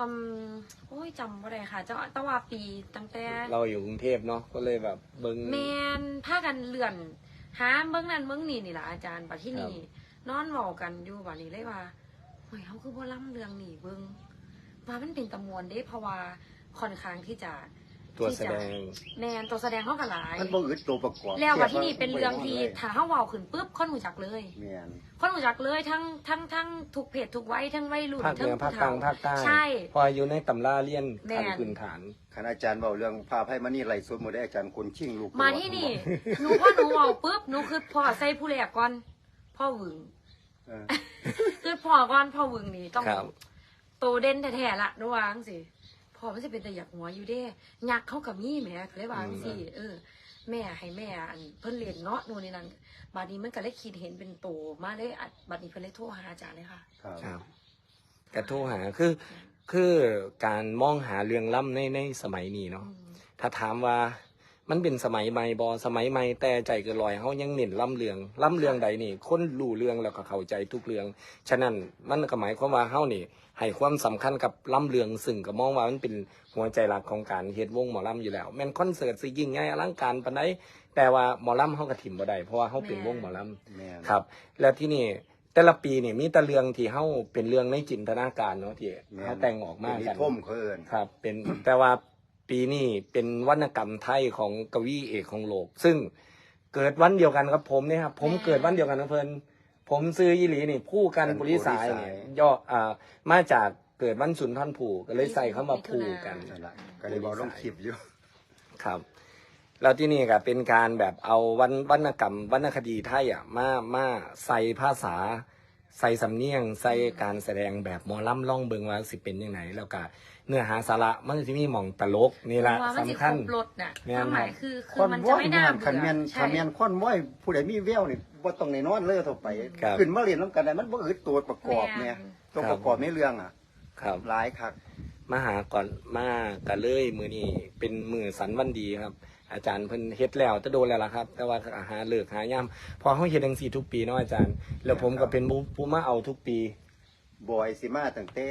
อืมโอ้ยจำบ่ได้ค่ะ เจ้าแตะว่าปีตั้งแต่เราอยู่กรุงเทพเนาะก็เลยแบบเบิ้ง แมนพากันเลื่อนหาเบิ้งนั่นเบิ้งนี่นี่ล่ะอาจารย์บัดที่นี่นอนเว้ากันอยู่บัดนี้เลยว่าเฮ้ยเฮาคือบ่ล่ำเรื่องนี่เบิ้งว่ามันเป็นตะมวนเด้เพราะว่าค่อนข้างที่จะ ตัวแสดง แมนตัวแสดงเฮาก็หลาย มันบ่อึดตัวประกอบแล้วว่าที่นี่เป็นเรื่องที่ถ้าเฮาเว้าขึ้นปุ๊บคนรู้จักเลยแม่นคนรู้จักเลยทั้งทั้งทั้งทุกเพจทุกวัยทั้งวัยรุ่นภาคเหทั้นืงอภาคผู้กลางเฒ่าภาคใต้ใช่ พออยู่ในตำราเรียนแม่นขั้นพื้นฐาน คณาจารย์เว้าเรื่องภาพให้มานี่ไหลสดหมดได้อาจารย์คนชิงลูกมาที่นี่หนูพ่อหนูเอาปุ๊บหนูคือพ่อใส่ผู้แรกก่อนพ่อหวึงเออคือพ่อก่อนพ่อหวึงนี่ต้องครับ โตเด่นแท้ๆละหนูวาจังสิ พ่อมันจะเป็นแต่อยากหัวอยู่เด้ยักเข้ากับมี่แหม่ก็เลยวาจังสิเออ แม่ให้แม่อันเพิ่นเรียนเนาะนู่นนี่นั่นบัดนี้มันก็เลยคิดเห็นเป็นโตมาเลยอัดบัดนี้เพิ่นเลยโทรหาอาจารย์เลยค่ะ ครับ ครับ กระทู้หาคือ คือการมองหาเรื่องล่ำในในสมัยนี้เนาะ อืม ถ้าถามว่า มันเป็นสมัยใหม่บอสมัยใหม่แต่ใจเกินลอยเขายังเน้นล่ำเรืองล่ำเรืองใดนี่คนรู้เรื่องแล้วก็เข้าใจทุกเรื่อง ฉะนั้นมันก็หมายความว่าเฮานี่ให้ความสำคัญกับล่ำเรืองซึ่งก็มองว่ามันเป็นหัวใจหลักของการเฮ็ดวงหมอลำอยู่แล้วแม่นคอนเสิร์ตสิยิ่งใหญ่อลังการปานใดแต่ว่าหมอลำเฮาก็ถิ่มบ่ได้เพราะว่าเฮาเป็นวงหมอลำแม่นครับ แล้วที่นี่แต่ละปีนี่มีแต่เรื่องที่เฮาเป็นเรื่องในจินตนาการเนาะที่แม่นเฮาแต่งออกมาเป็นกันท่มเขาเอิ้นครับ เป็นแต่ว่า ปีนี้เป็นวรรณกรรมไทยของกวีเอกของโลก ซึ่งเกิดวันเดียวกันกับผมเนี่ยครับผมเกิดวันเดียวกันกับเพิ่นผมซื้อยี่หลีนี่ผู้กันปุริสาย เนี่ยย่ออ่ามาจากเกิดวันสุนทรภู่ก็เลยใส่เข้ามาผูกัน นั่นล่ะก็เลยบอกลงคลิปอยู่ ครับ แล้วที่นี่ก็เป็นการแบบเอาวันวรรณกรรมวรรณคดีไทยอะมามาใส่ภาษา ใส่สำเนียง ใส่การแสดงแบบหมอลำล่องเบิงว่าสิเป็นยังไงแล้วก็ เนื้อหาสาระมันจะมีหม่องตลกนี่ละว่ามันสิสำคคัญรบรถน่ะแม่นความหมายครับคือคืคอนมันจะว้อยไม่นี่น่ามันเบื่คันแม่นอใช่คันแม่นคนว้อยผู้ใดมีแววนี่บ่ต้องได้นอนเลยเท่าไปครับขึ้นมาเรียนนํกันได้มันบ่อึดตัวประกอบเนี่ยตัวประกอบในเรื่องอะครับหลายคักมาหาก่อนมากันเลยมือนี้เป็นมือสันวันดีครับ อาจารย์เพิ่นเฮ็ดแล้วจะโดนแล้วล่ะครับ แต่ว่าหาเลิกหายามพอเขาเฮ็ดจังซี่ทุกปีเนาะอาจารย์ แล้วผมก็เป็นผู้ผู้มาเอาทุกปีบอยสิมาตั้งแต่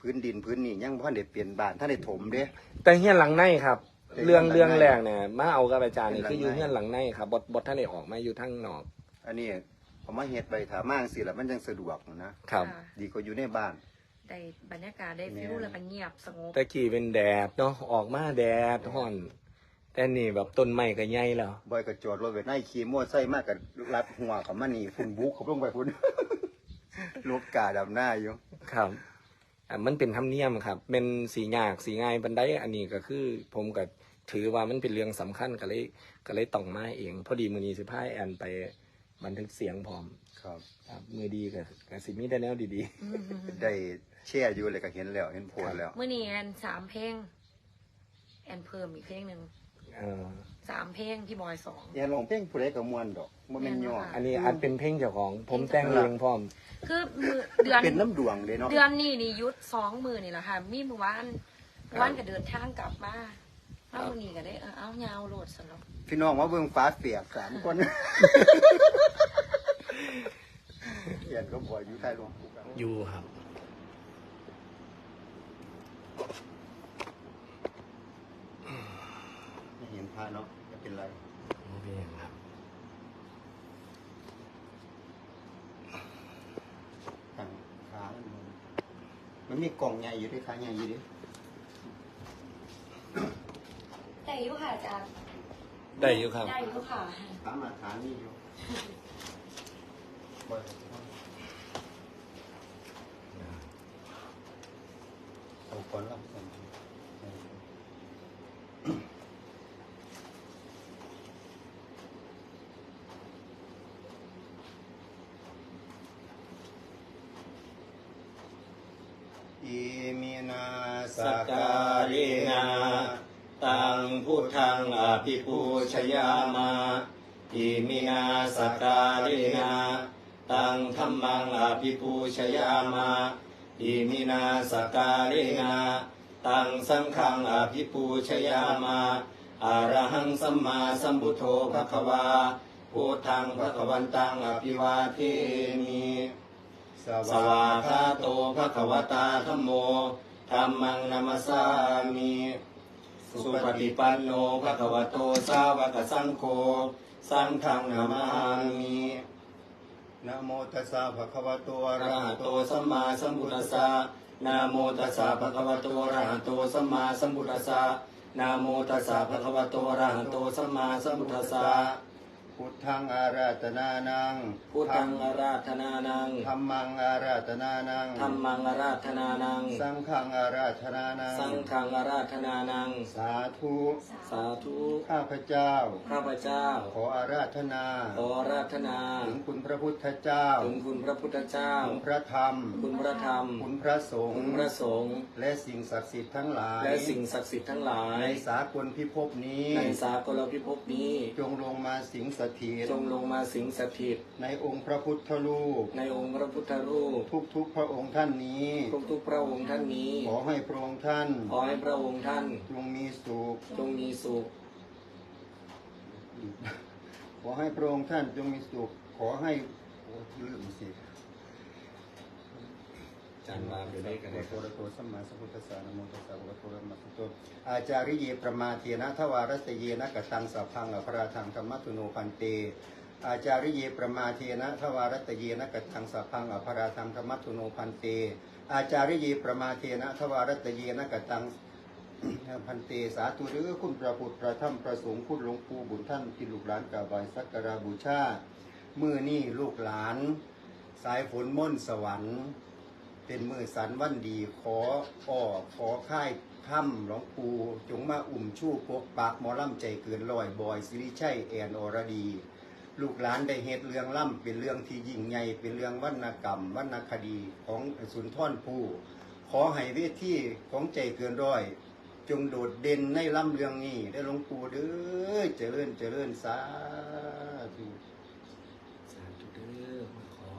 พื้นดินพื้นนี่ยังบ่ทันได้เปลี่ยนบ้านท่านได้ถมเด้ แต่เฮียนหลังในครับเป็นเรื่องหลังในเรื่องแรกเนี่ยมาเอากับอาจารย์นี่เป็นคือหลังในอยู่เฮียนหลังในครับบทบทท่านได้ออกมาอยู่ทั้งนอก อันนี้ผมมาเฮ็ดไปถามางสิแล้วมันยังสะดวกนะครับค่ะดีกว่าอยู่ในบ้านได้บรรยากาศได้ฟิลแม่นแล้วก็เงียบสงบตะกี้เป็นแดดเนาะออกมาแดดห่อนแต่นี่แบบต้นไม้ก็ใหญ่แล้วบอยก็จอดรถไว้ในขี่มอไซค์มากกับรัดหัวเขามานี่ฝุ่นบุกเขาลงไปฝุ่นลบกาดำหน้าอยู่ครับอะ มันเป็นธรรมเนียมครับเป็นสียากสีง่ายบันไดอันนี้ก็คือ ผมก็ถือว่ามันเป็นเรื่องสำคัญก็เลยก็เลยต้องมาเอง พอดีมือนี้สิพายแอนไปบันทึกเสียงพร้อมครับ ครับมือดีกับกับสิมีแต่แนวดีอืมได้แช่อยู่เลยก็เห็นแล้วเห็นโพสแล้ว เมื่อนี้แอนสามเพลงแอนเพิ่มอีกเพลงหนึ่งๆเออ สามเพลงพี่บอยสอง อย่าลองเพลงผู้ใดก็ม่วนดอกบ่แม่นย่อแม่นบ่คะอันนี้อันเป็นเพลงเจ้าของ ผมแต่งเองพร้อม คือมือเดือนเป็นน้ำดวงเลยเนาะ เดือนนี้นี่ยุดสองมือนี่แหละค่ะ มีมือวานวานก็เดินทางกลับมาเอามือนี้ก็ได้เออเอายาวโหลดสำหรับพี่น้องว่าเบิ่งฟ้าเปียกสามคนเขียนก็บ่อยู่ใต้ลมอยู่ครับไม่เห็นพระเนาะไม่ เป็นไรโอเคครับตั้งขามันลงมันมีกล่องใหญ่อยู่ด้วยขาใหญ่อยู่ดิได้อยุค่ะอาจารย์ได้อยู่ครับ ได้อยุค่ะตามมาฐานนี่อยู่บ่เอาก่อนรับก่อนอิ มินาสการินาตังพุทธังอภิปูชยามาอิมินาสการินาตังธรรมังอภิปูชยามาอิมินาสการินาตังสังฆังอภิปูชยามาอะรหังสัมมาสัมพุทโธภควาพุทธังภะคะวันตังอภิวาเทมิ สวาคาโตภะคะวตาธัมโมธัมมังนัมสสามิสุปฏิปันโนภะคะวโตสาวกสังโฆสังฆังนามามินะโมตัสสะภะคะวะโตอะระหะโตโตสัมมาสัมพุทธัสสะนะโมตัสสะภะคะวะโตอะระหะโตสัมมาสัมพุทธัสสะนะโมตัสสะภะคะวะโตอะระหะโตสัมมาสัมพุทธัสสะ พุทธังอาราธนานังพุทธังอาราธนานังธัมมังอาราธนานังธัมมังอาราธนานัง สังฆังอาราธนานัง สังฆังอาราธนานัง สาธุ สาธุ ข้าพเจ้า ข้าพเจ้า ขออาราธนา ขออาราธนา ถึงคุณพระพุทธเจ้า ถึงคุณพระพุทธเจ้า คุณพระธรรม คุณพระธรรม คุณพระสงคุฆ์ณพระสงฆ์ และสิ่งศักดิ์สิทธิ์ทั้งหลาย และสิ่งศักดิ์สิทธิ์ทั้งหลาย ในสากลพิภพนี้ ในสากลพิภพนี้ จงลงมาสิงสถิตจงลงมาสิงสถิต ในองค์พระพุทธรูป ในองค์พระพุทธรูป ทุกทุกๆพระองค์ท่านนี้ ทุกๆพระองค์ท่านนี้ ขอให้พระองค์ท่าน ขอให้พระองค์ท่าน จงมีสุข จงมีสุข ขอให้พระองค์ท่านจงมีสุข ขอให้โอ้ลืมสิ จันวาไปได้กันเลตโตสัมมาสัมพุทธัสสะนะโมตัสสะภะคะวะโตอะระหะโตสัมมาสัมพุอาจาริเยประมาเทนะทวารัสเยนะกตังสัพพังอภราทังธรรมตุโนพันเต อาจาริเยประมาเทนะทวารัตเยนะกตังสัพพังอภราทังธรรมตุโนพันเต อาจาริเยประมาเทนะทวารัตเยนะกตังพันเตสาธุหรือคุณพระพุทธพระธรรมพระสงฆ์คุณหลวงปู่บุญท่านที่ลูกหลานกราบไหว้สักการะบูชาเมื่อนี่ลูกหลาน สายฝนม่นสวรรค์ เป็นมือสันวันดีขออ้อขอค่ายถ้ำหลวงปู่จงมาอุ่มชู้ปกปากหมอล่ำใจเกินลอยบอยสิริชัยแอนอรดี ลูกหลานได้เฮ็ดเรื่องล่ำเป็นเรื่องที่ยิ่งใหญ่เป็นเรื่องวรรณกรรมวรรณคดีของสุนทรภู่ขอให้เวทีของใจเกินร้อย จงโดดเด่นในล่ำเรื่องนี้ได้หลวงปู่เด้อเจริญเจริญสาธุ สาธุเด้อมาขอ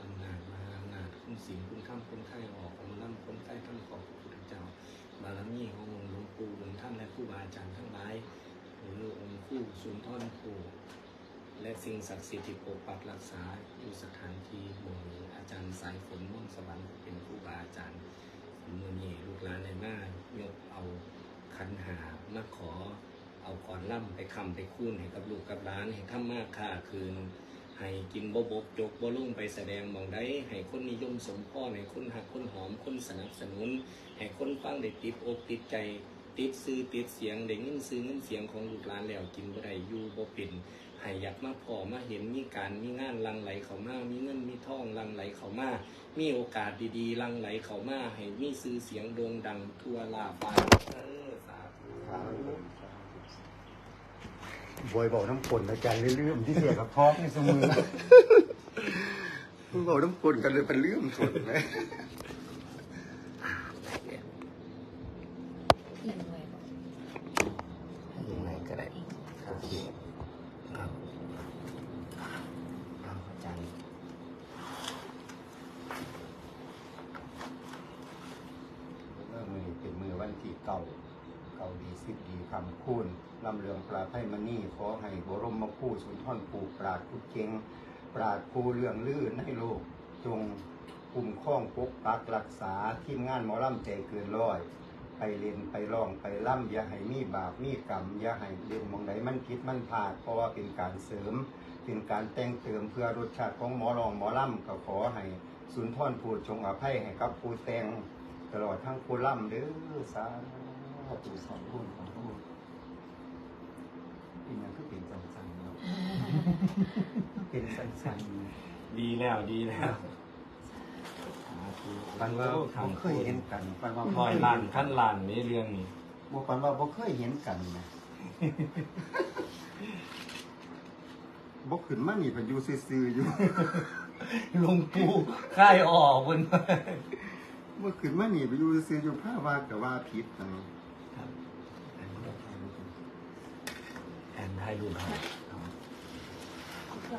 อำนาจมาอำนาจ คุณสิงคุณข้ามคุณไข่ออกองค์ล่ำคุณไข่ท่านขอพระพุทธเจ้าบารมีขององค์หลวงปู่หลวงท่านและครูบาอาจารย์ทั้งหลายหรือองค์คู่สุนทรภู่และสิ่งศักดิ์สิทธิ์ที่ปกปักรักษาอยู่สถานที่หมู่นี้อาจารย์สายฝนม่วงสวรรค์เป็นครูบาอาจารย์มือนีลูกหลานในมายกเอาขันหามาขอเอาก่อนล่ำไปคำไปคุ้นให้กับลูกกับหลานให้ทำมากค่าคืน ให้กินบบกจกบ่ลุ่งไปแสดงหมองได้ให้คนนิยมสมพ่อให้คนหักคนหอมคนสนับสนุนให้คนฟังได้ติดอกติดใจติดซื้อติดเสียงได้เงินซื้อเงินเสียงของลูกหลานแล้วกินบ่ได้อยู่บ่เป็นให้อยากมาพอมาเห็นมีการมีงานลังไหลเขามามีเงินมีทองลังไหลเขามามีโอกาสดีๆลังไหลเขามาให้มีซื้อเสียงโด่งดังทั่วลาฟ้าเออสาธุ บอยบอกน้ำฝนอาจารย์เลื่อมๆที่เสียกับท้องในสมือบอกน้ำฝนกันเลยเป็นเลื่อมสุดไหม อินไว้บอก ยังไงก็ได้โอเคครับเอาอาจารย์ เมื่อมือนี้เป็นมือวันที่เก่าเก่าดีสิบดี คำคูณลำเรืองปลาไพ่มณีขอให้บรมคู่สุนทรปูปราดผู้เก่งปราดผู้เรืองลื่นในโลก จงคุ้มครองปกปักรักษาทีมงานหมอลำใจเกินร้อยไปเล่นไปร้องไปล่ำอย่าให้มีบาปมีกรรมอย่าให้เล่นหมองใดมันผิดมันพลาดเพราะว่าเป็นการเสริม เป็นการแต่งเติมเพื่อรสชาติของหมอรองหมอล่ำก็ขอให้สุนทรพูจงอภัยให้กับผู้แต่งตลอดทั้งผู้ล่ำเด้อสาธุสาธุสาธุเป็นอย่างคือเป็นสันๆเนาะ เป็นสันดีแล้วดีแล้วๆปันว่าบ่เคยเห็นกันปันว่าลอยล้านขั้นล้านนี้เรื่องนี้บ่ปันว่าบ่เคยเห็นกันนะบ่ขึ้นมานี่เพิ่นอยู่ซื่อๆอยู่ หลวงปู่ค่ายออกบนเมื่อคืนมานี่ไปอยู่ซื้ออยู่ผ้าว่ากับว่าผิดนะครับถ่ายรูปให้เอาเครื่องมาทำเอาเอาเลยหนึ่งสองถ่ายรูปค่ะข อ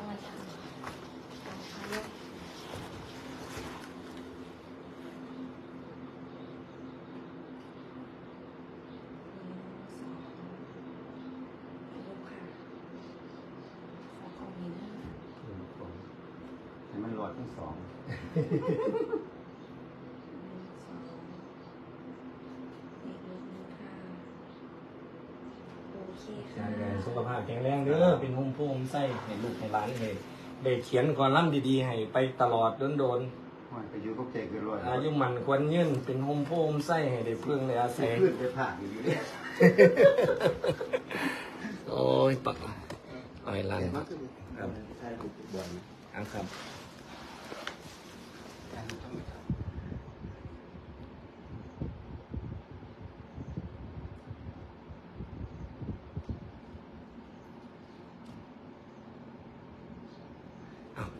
คอมเมนต์นะให้มันหลอดทั้งสองหนึ่งสองอีกนิดนึงค่ะโอเคค่ะสุขภาพแข็งแรงเด้อเป็นหุ่ มพุ่มไส้ให้ลูกให้หลานให้ได้เขียนก่อนล่ำดีๆ ให้ไปตลอดโดนมันไปอยู่กับใจเกินร้อยๆอายุมันควรยืนเป็นหุ่มพุ่มไส้ให้ได้พึ่งได้อาศัยขึ้นไปผ่านอยู่เนี่ยโอ้ยปะอ้อยลันครับ ใช่ถูกบ่อยเอาครับ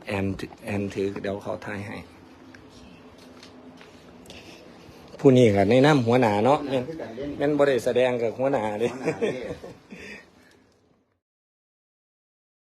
แอนถือแอนถือเดี๋ยวเขาทายให้ ผู้นี้กับในน้ำหัวหนาเนาะแม่นแม่นแม่นบริแสดงกับหัวหนาเลย หัวหน้าเด้